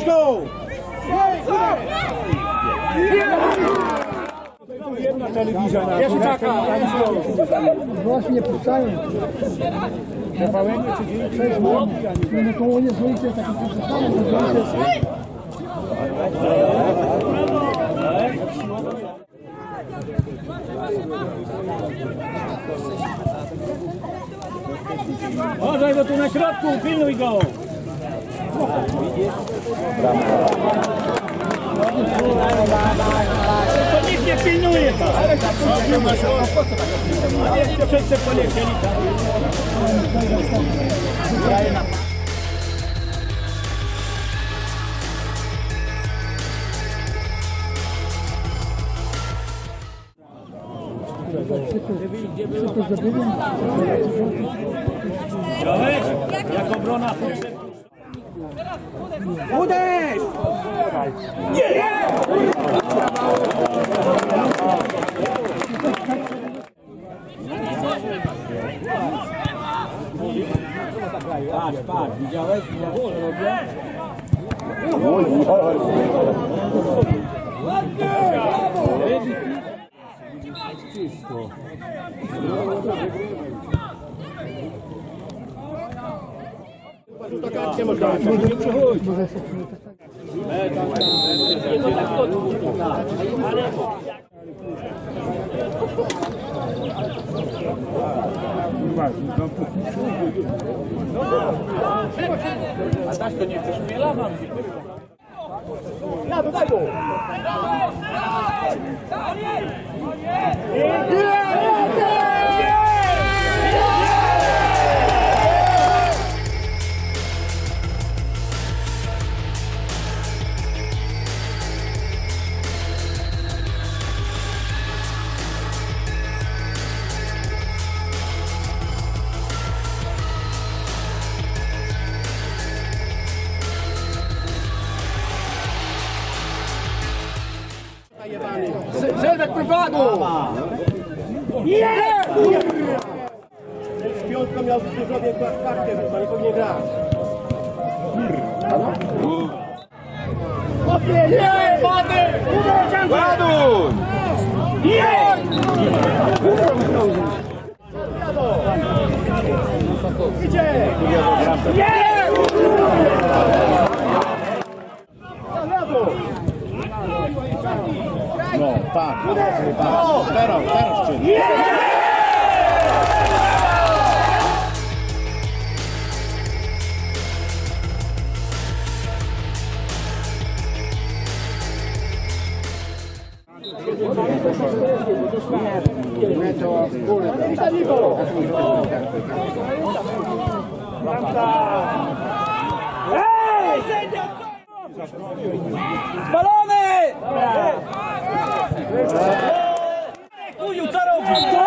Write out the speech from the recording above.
Puść go! Jedna telewizja na Jeszcze czeka. Właśnie puszczają. Zapalenie czy gdzieś? No. Koło nie to znaczy- Uważaj, bo tu na środku, pilnuj go! To nikt nie pilnuje to! A jeszcze wszyscy polecieli tam. Jak obrona Uderz! Patrz, patrz, widziałeś? Jak to robię? A tak to nie chcesz chmiela mam. Ja dodaj go! Zelwek prowadu! Z piątką miał zdrowie kartę, chyba nie powinien grać. Nie! Wady! Ładuj! No, Terol, terol çık. Metto a scuola. Ehi! Thank you.